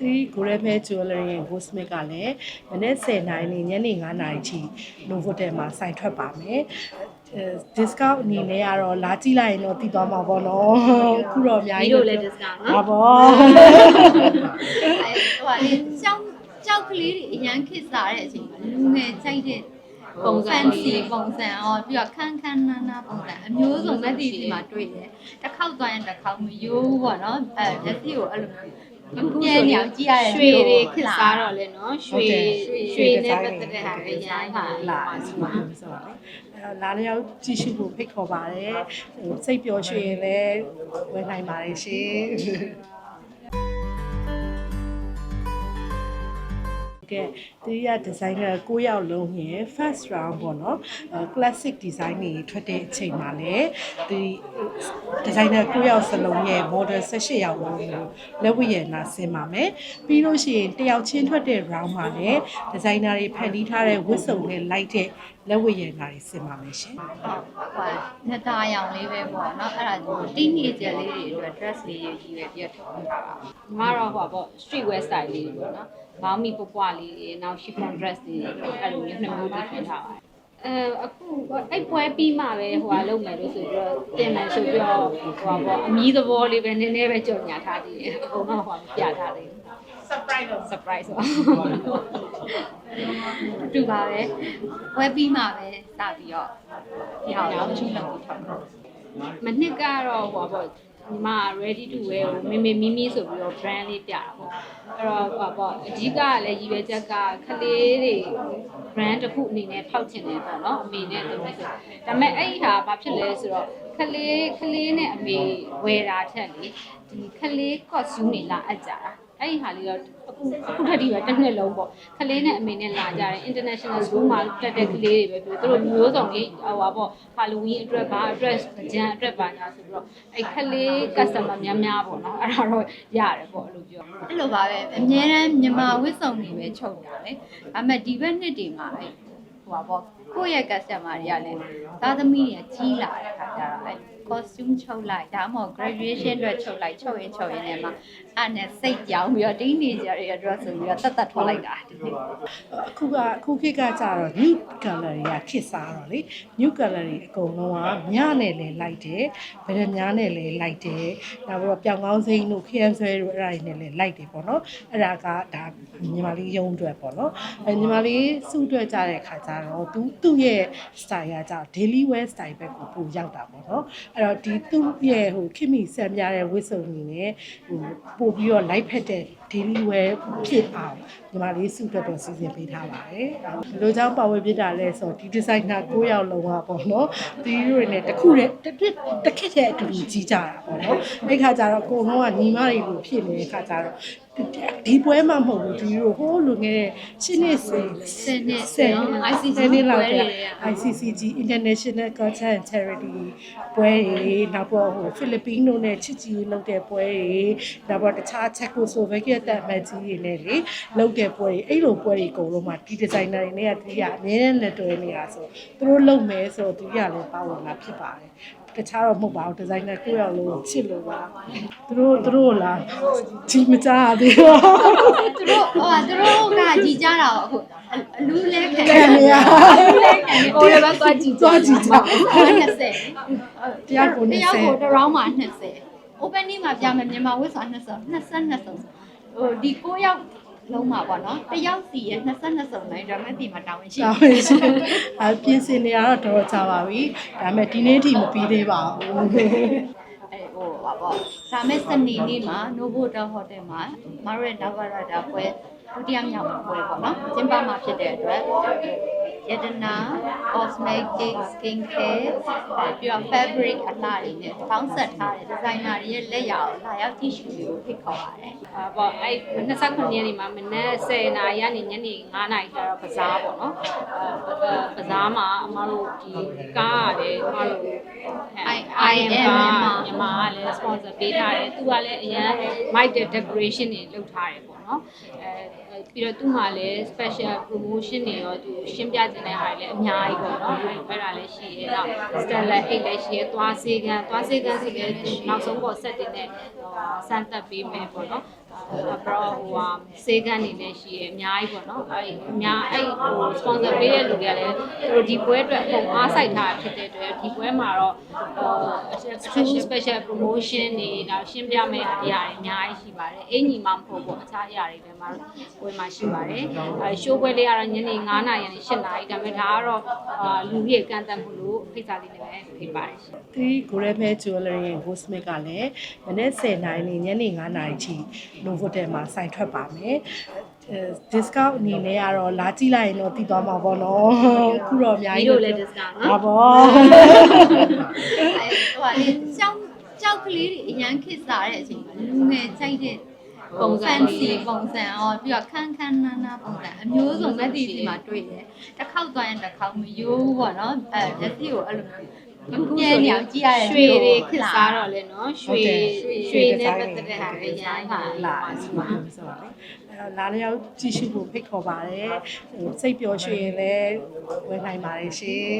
ဒီကိုရဲမဲ jewelry ရဲ့ Goldsmith ကလည်းမနေ့10နာရီနေညနေ9နာရီထိ Novotel မှာစိုင်ထွက်ပါမယ်အဲ discount အနေနဲ့ကတော့လာကြည့်လိုက်ရင်တော့တည်သွားမှာပေါ့နော်အခုတော့အများဒီကြီးလိုလဲ discount ဟာနော်ပေါ့အဲဟိုဟာလေကြောက်ကြောက်ကလေးတွေအရန်ခစ်စားတဲ့အချိန်မှာလူငယ်ကြိုက်တဲ့ပုံစံ fancy လေးပုံစံအော်ပြီးတော့ခန်းခန်းနာနာပုံစံအမျိုးစုံလက်တီစီမှာတွေ့တယ်တစ်ခေါက်သွားရင်တစ်ခေါက်မယိုးဘူးပေါ့နော်အဲလက်တီကိုအဲ့လိုမျိုး ပြဲနေအောင်ကြည့်ရတယ်ရွှေတွေခစ်စားတော့လဲနော်ရွှေရွှေနဲ့ပတ်သက်တဲ့ဟာတွေအများကြီးလာပါစီစီမှာမှာဆိုတော့အဲလာလျောက်ကြည့်ရှုဖို့ဖိတ်ခေါ်ပါတယ်ဟိုစိတ်ပျော်ရွှင်ရင်လည်းဝယ်နိုင်ပါတယ်ရှင် ကဲဒီရဒီဇိုင်နာ9ယောက်လုံးရင် first round ပေါ့နော်အဲ classic design တွေထွက်တဲ့အချိန်မှာလည်းဒီဒီဇိုင်နာ9ယောက်စလုံးရဲ့ model 18ယောက်လုံးကိုလက်ဝတ်ရည်နာဆင်ပါမယ်ပြီးလို့ရှိရင်တယောက်ချင်းထွက်တဲ့ round မှာလည်းဒီဇိုင်နာတွေဖန်တီးထားတဲ့ဝတ်စုံနဲ့လိုက်တဲ့လက်ဝတ်ရည်နာတွေဆင်ပါမယ်ရှင်ဟိုနှစ်သားရောင်လေးပဲပေါ့နော်အဲ့ဒါတင်းနေကြလေးတွေအတွက် dress လေးတွေကြီးပဲပြတ်ထုတ်ထားတာညီမတော့ဟိုပေါ့ street wear style လေးတွေပေါ့နော်။ဘောင်းမီပွပွလေးတွေနောက် chiffon dress တွေအဲ့လိုမျိုးနှစ်မျိုးတီးထွင်ထားပါတယ်။အဲအခုအဲ့ပွဲပြီးမှပဲဟိုဟာလုပ်မယ်လို့ဆိုပြီးတော့တင်မယ်ဆိုပြီးတော့ဟိုပါပေါ့အမီးသဘောလေးပဲနည်းနည်းပဲကြော်ညာထားသေးတယ်။အကုန်လုံးဟိုပြထားသေးတယ်။ surprise တော့ surprise ပါတူပါပဲဝယ်ပြီးမှပဲစပြီးတော့ဒီဟာကိုချုပ်လုပ်ပြီးထုတ်တာမနှစ်ကတော့ဟိုပါပေါ့ညီမ ready to wear ကိုမေမေမီမီဆိုပြီးတော့ brand လေးပြတာပေါ့အဲ့တော့ဟိုပါပေါ့အဓိကကလည်းရည်ရွယ်ချက်ကခလေးတွေ brand တစ်ခုအနေနဲ့ဖောက်ချင်တယ်ပေါ့နော်အမေနဲ့တူဆိုဒါပေမဲ့အဲ့ဒီဟာဘာဖြစ်လဲဆိုတော့ခလေးခလေးနဲ့အမေဝယ်တာထက်လေဒီခလေး costume တွေလာအပ်ကြတာ အဲ့ဒီဟာလေးတော့အခုအခုထက်ဒီပဲတစ်နှစ်လုံးပေါ့ခလေးနဲ့အမေနဲ့လာကြတယ် international school မှာတက်တဲ့ကလေးတွေပဲပြောသူတို့မျိုးစုံလေးဟိုပါပေါ့ Halloween အတွက်ပါ address ကြံအတွက်ပါညာဆိုပြီးတော့အဲ့ခလေး customer များများပေါ့နော်အဲ့ဒါတော့ရတယ်ပေါ့အဲ့လိုပြောအဲ့လိုပါပဲအများရန်မြန်မာဝစ်စုံတွေပဲချုပ်တာလေဒါပေမဲ့ဒီဘက်နှစ်တွေမှာပဲ ဟိုပါပေါ့ကိုယ့်ရဲ့ customer တွေကလည်းသားသမီးတွေကကြီးလာတဲ့ခါကျတော့အဲ့ costume ချုပ်လိုက်ဒါမှမဟုတ် graduation အတွက်ချုပ်လိုက်ချုပ်ရင်ချုပ်ရင်လည်းမှအဲ့နဲ့စိတ်ကြောင်ပြီးတော့ teenager တွေအတွက်ဆိုပြီးတော့တတ်တတ်ထွက်လိုက်တာဒီနေ့အခုကအခုခေတ်ကကြတော့ new color တွေကခစ်စားတော့လေ new color တွေအကုန်လုံးကညနဲ့လည်းလိုက်တယ်ဗရမ ्या နဲ့လည်းလိုက်တယ်နောက်ပြီးတော့ပြောင်ကောင်းစိမ့်တို့ KM ဆွဲတို့အဲ့ဒါတွေနဲ့လည်းလိုက်တယ်ပေါ့နော်အဲ့ဒါကဒါညီမလေးရုံးအတွက်ပေါ့နော်အဲညီမလေးစုအတွက်ကြတဲ့ခါကျတော့သူသူ့ရဲ့ style ကကြ daily wear style ဘက်ကိုပိုရောက်တာပေါ့နော်အဲ့တော့ဒီသူ့ရဲ့ဟိုခင်မီဆန်ပြတဲ့ဝတ်စုံတွေနဲ့ဟိုပို့ပြီးတော့ light ဖက်တဲ့ daily wear ဖြစ်အောင်ညီမလေးစုအတွက်တော့စီစဉ်ပေးထားပါတယ်။ဒီလိုကြောင့်ပါဝင်ပြတာလဲဆိုတော့ဒီ designer 9ယောက်လုံးကပေါ့နော်။ဒီလိုတွေနဲ့တစ်ခုတည်းတစ်ပြစ်တစ်ခက်တဲ့အတူတူကြီးကြတာပေါ့နော်။အဲ့ခါကျတော့ကိုယ်လုံးကညီမတွေလိုဖြစ်နေတဲ့ခါကျတော့ ဒီပွဲမှာမဟုတ်ဘူးဒီလိုဟိုးလူငယ်ရှင်းနေစေစနစ်ဆယ်နော် ICC နှစ်လောက်ပွဲကြာတွေက ICCG International Culture and Charity ပွဲတွေနောက်တော့ဟိုဖိလစ်ပင်းတို့နဲ့ချစ်ကြည်ရေးလုပ်တဲ့ပွဲတွေနောက်တော့တခြားချက်ကိုဆိုဗက်ကီတက်မတ်ကြီးတွေနဲ့လေလုပ်တဲ့ပွဲတွေအဲ့လိုပွဲတွေအကုန်လုံးမှာဒီဒီဇိုင်နာတွေနဲ့ကသူကအများနဲ့လက်တွဲနေတာဆိုသူတို့လုပ်မယ်ဆိုတော့သူကလည်းပါဝင်လာဖြစ်ပါတယ် တခြားတော့မဟုတ်ပါဘူးဒီဇိုင်နာကိုယ့်ရောက်လို့ချစ်လို့ပါသူတို့သူတို့လာကြီးမကြသေးဘူးသူတို့ဟိုဟာသူတို့ကကြီးကြတာပေါ့အခုအလူလဲခံကဲနေရကိုယ်လည်းသွားကြည့်သွားကြည့်ကြ20တရားကိုတနေယောက်စေကိုတစ် round မှာ20 opening မှာပြမယ်မြန်မာဝစ်ဆို20 22စုံဟိုဒီ9ယောက် လုံးမှာပေါ့နော်တယောက်စီရဲ့22စုံနိုင်ဒါမဲ့ဒီမှာတောင်းဝင်ရှိတောင်းဝင်ရှိအပြင်စင်နေရတော့တော်ကြပါပြီဒါပေမဲ့ဒီနေ့ထိမပြီးသေးပါဘူးအဲဟိုပါပေါ့ဒါမဲ့စနေနေ့မှာ Novotel Hotel မှာမရရဲ့ Navarada ပွဲဒုတိယမြောက်ပွဲပေါ့နော်ကျင်းပမှာဖြစ်တဲ့အတွက် ယတနာ cosmetic skin care ပြီးတော့ fabric အလှတွေနဲ့ပေါင်းဆက်ထားတဲ့ designer တွေရဲ့လက်ရာကိုလာရောက်ကြည့်ရှုပြီးဖိတ်ခေါ်ပါတယ်အာပေါ့အဲ့29ရက်နေ့မှာမနက်10နာရီကနေညနေ9နာရီကျတော့ကစားပေါ့နော်အဲကစားမှာအမတို့ဒီကားကလည်းအမတို့ IM မြန်မာမြန်မာကလည်း sponsor ပေးထားတယ်သူကလည်းအရန် mic တဲ့ decoration တွေလုပ်ထားတယ်ပေါ့နော်အဲပြီးတော့သူ့မှာလည်း special promotion တွေရောသူရှင်းပြခြင်းတဲ့ဟာတွေလည်းအများကြီးပေါ့နော်အဲ့အဲ့ဒါလည်းရှိရဲတော့ stellar 8လည်းရှိရဲသွားစေကန်သွားစေကန်ဆိုလည်းသူနောက်ဆုံးပေါ် set တွေနဲ့ဟိုစမ်းသပ်ပေးမယ်ပေါ့နော်အာအ ပရောဟိုဟာစေကန်နေလည်းရှိရအများကြီးပေါ့နော်အဲ့အများအဲ့ဟို sponsor ပေးတဲ့လူတွေကလည်းသူတို့ဒီပွဲအတွက်အကုန်အားစိုက်ထားတာဖြစ်တဲ့အတွက်ဒီပွဲမှာတော့ဟို special promotion တွေနောက်ရှင်းပြမယ့်အရာတွေအများကြီးရှိပါတယ်အင်ညီမှမဟုတ်ဘူးအခြားအရာတွေလည်းမှာပွဲမှာရှိပါတယ်အဲ show ပွဲလေးကတော့ညနေ9:00နာရီကနေ10:00နာရီဒါပေမဲ့ဒါကတော့အာလူကြီးကန့်တတ်မှုလို့ဖိတ်စာလေးနဲ့ပဲဖိတ်ပါတယ်ရှင်ဒီ Grandma Jewelry and Cosmetics ကလည်းမနေ့10နာရီနေညနေ9နာရီထိ Novotel မှာဆိုင်ထွက်ပါမယ်အဲ discount အနေနဲ့ကတော့လာကြည့်လိုက်ရင်တော့တည်သွားမှာပေါ့နော်အခုတော့အများကြီးဒီလိုလည်း discount နော်ဟာပေါ့အဲဟိုကလေကြောက်ကြောက်ကလေးတွေအရန်ခစ်စားတဲ့အချိန်မှာလူငယ်ကြိုက်တဲ့ပုံစံစီပုံစံအော်ပြီးတော့ခန်းခန်းနာနာပုံစံအမျိုးစုံမက်တီစီမှာတွေ့တယ်တစ်ခေါက်သွားရင်တစ်ခေါက်မယိုးပေါ့နော်အဲလက်စီကိုအဲ့လိုမျိုး ပြဲနေအောင်ကြည့်ရတဲ့ရွှေတွေခစ်စားတော့လေနော်ရွှေရွှေနဲ့ပတ်သက်တဲ့ဟာတွေအများကြီးပါလာလာဆိုပါပါဆိုပါလေအဲလာလျောက်ကြည့်ရှုဖို့ဖိတ်ခေါ်ပါတယ်ဟိုစိတ်ပျော်ရွှင်ရင်လည်းဝင်နိုင်ပါတယ်ရှင်